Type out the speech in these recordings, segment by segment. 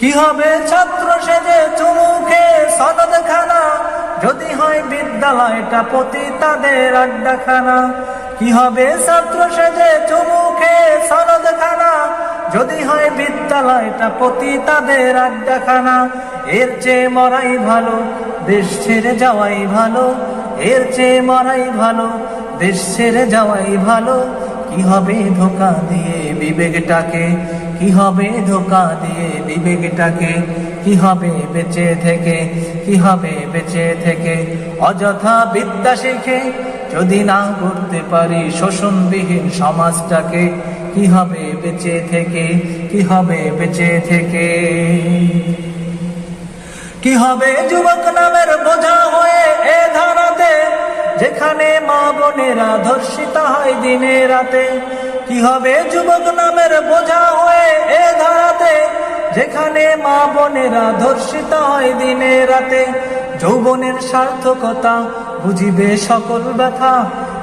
কি হবে ছাত্র সেজে চুমুখে সদদ খানা? যদি হয় বিদ্যালয়টা প্রতি তাদের আড্ডাখানা। কি হবে ছাত্র সেজে চুমুখে সনদ খানা? যদি হয় বিদ্যালয়টা প্রতি তাদের আড্ডাখানা। এর চেয়ে মরাই ভালো, দেশ ছেড়ে যাওয়াই ভালো। এর চেয়ে মরাই ভালো, দেশ ছেড়ে যাওয়াই ভালো। কি হবে ধোকা দিয়ে বিবেকটাকে? কি হবে ধোকা দিয়ে বিবেকটাকে? কি হবে বেঁচে থেকে? কি হবে বেঁচে থেকে? অযথা বিদ্যা শিখে যদি না করতে পারি শোষণবিহীন সমাজটাকে, কি হবে বেঁচে থেকে? কি হবে বেঁচে থেকে? কি হবে যুবক নামের বোঝা হয়ে এ ধারাতে? যেখানে মা বোনেরা ধর্ষিত হয় দিনে রাতে কি হবে যুবক নামের বোঝা হয়ে এ ধারাতে? যেখানে মা বোনেরা ধর্ষিত হয় দিনে রাতে, যৌবনের সার্থকতা বুঝিবে সকল ব্যথা।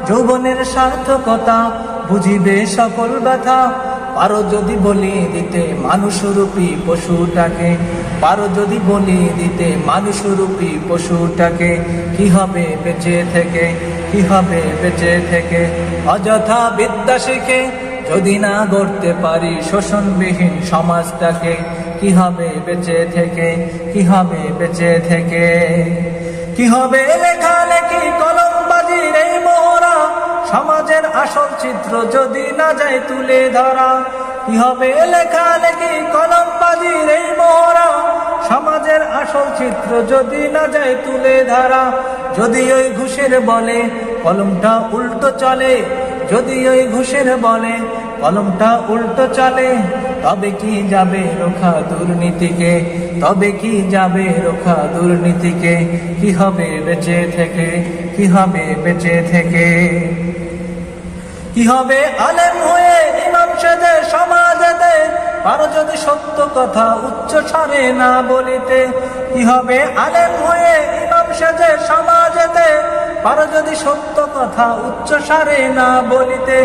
যৌবনের সার্থকতা বুঝিবে সকল ব্যথা। পারো যদি বলি দিতে মানুষরূপী পশুটাকে, পারো যদি বলি দিতে মানুষরূপী পশুটাকে, কি হবে বেঁচে থেকে, কি হবে বেঁচে থেকে? অযথা বিদ্যা শিখে যদি না গড়তে পারি শোষণবিহীন সমাজটাকে, কি হবে বেঁচে থেকে, কি হবে বেঁচে থেকে? কি হবে লেখালেখি মোহরা সমাজের আসল চিত্র যদি না যায় তুলে ধরা, কি হবে লেখালেখি কলমবাজির এই মোহরা? সমাজের আসল চিত্র যদি না যায় তুলে ধরা, যদি ওই ঘুষের বলে কলমটা উল্টো চলে, যদি ওই ঘুষের বলে কলমটা উল্টো চলে, তবে কি যাবে রোখা দুর্নীতিকে? তবে কি যাবে রোখা দুর্নীতিকে? কি হবে বেঁচে থেকে? কি হবে বেঁচে থেকে? কি হবে আলেম হয়ে ইমাম সেজে সমাজেতে? পারো যদি সত্য কথা উচ্চ স্বরে না বলিতে, কি হবে আলেম হয়ে ইমাম সেজে সমাজেতে? পারো যদি সত্য কথা উচ্চ স্বরে না বলিতে,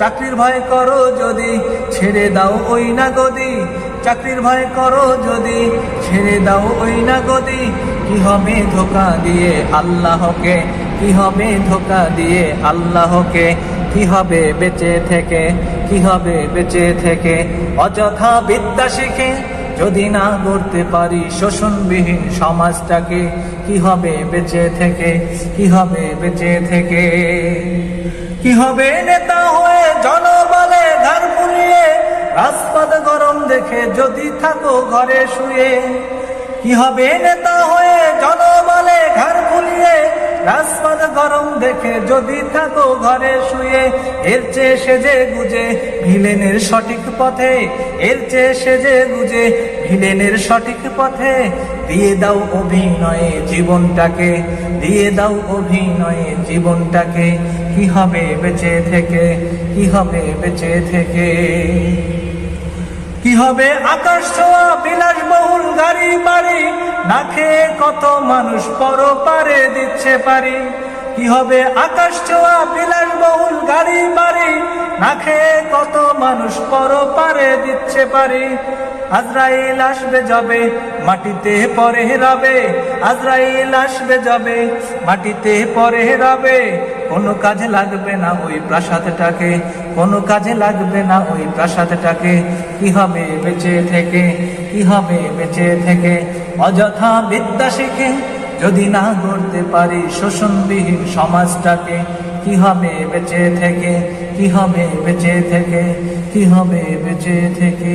চাকরির ভয় করো যদি, ছেড়ে দাও ওই না গদি চাকরির ভয় করো যদি, ছেড়ে দাও ওই না গদি কি হবে ধোকা দিয়ে আল্লাহকে? কি হবে ধোকা দিয়ে আল্লাহকে? কি হবে বেঁচে থেকে? কি হবে বেঁচে থেকে? অযথা বিদ্যা শিখে যদি না গড়তে পারি শোষণবিহীন সমাজটাকে, কি হবে বেঁচে থেকে? কি হবে বেঁচে থেকে? কি হবে নেতা হয়ে জনবলে ঘর পুড়িয়ে, রাজপথ গরম দেখে যদি থাকো ঘরে শুয়ে? কি হবে নেতা হয়ে জনবলে ঘর রাজপথ গরম দেখে যদি থাকো ঘরে শুয়ে, এর চেয়ে সেজে গুজে ভিলেনের সঠিক পথে, এর চেয়ে সেজে গুজে ভিলেনের সঠিক পথে। দিয়ে দাও অভিনয়ে জীবনটাকে, দিয়ে দাও অভিনয়ে জীবনটাকে। কি হবে বেঁচে থেকে? কি হবে বেঁচে থেকে? হবে আকাশ ছোঁয়া, বিলাসবহুল গাড়ি বাড়ি। না খেয়ে কত মানুষ পর পারে দিচ্ছে পারি। কি হবে আকাশ ছোঁয়া, বিলাসবহুল গাড়ি বাড়ি। না খেয়ে কত মানুষ পর পারে দিচ্ছে পারি। আজরাইল আসবে যাবে, মাটিতে পরে রবে। আজরাইল আসবে যাবে, মাটিতে পরে রবে। কোনো কাজে লাগবে না ওই প্রাসাদটাকে, কোনো কাজে লাগবে না ওই প্রাসাদটাকে। কি হবে বেঁচে থেকে, কি হবে বেঁচে থেকে? অযথা বিদ্যা শিখে যদি না গড়তে পারি শোষণবিহীন সমাজটাকে, কি হবে বেঁচে থেকে, কি হবে বেঁচে থেকে, কি হবে বেঁচে থেকে?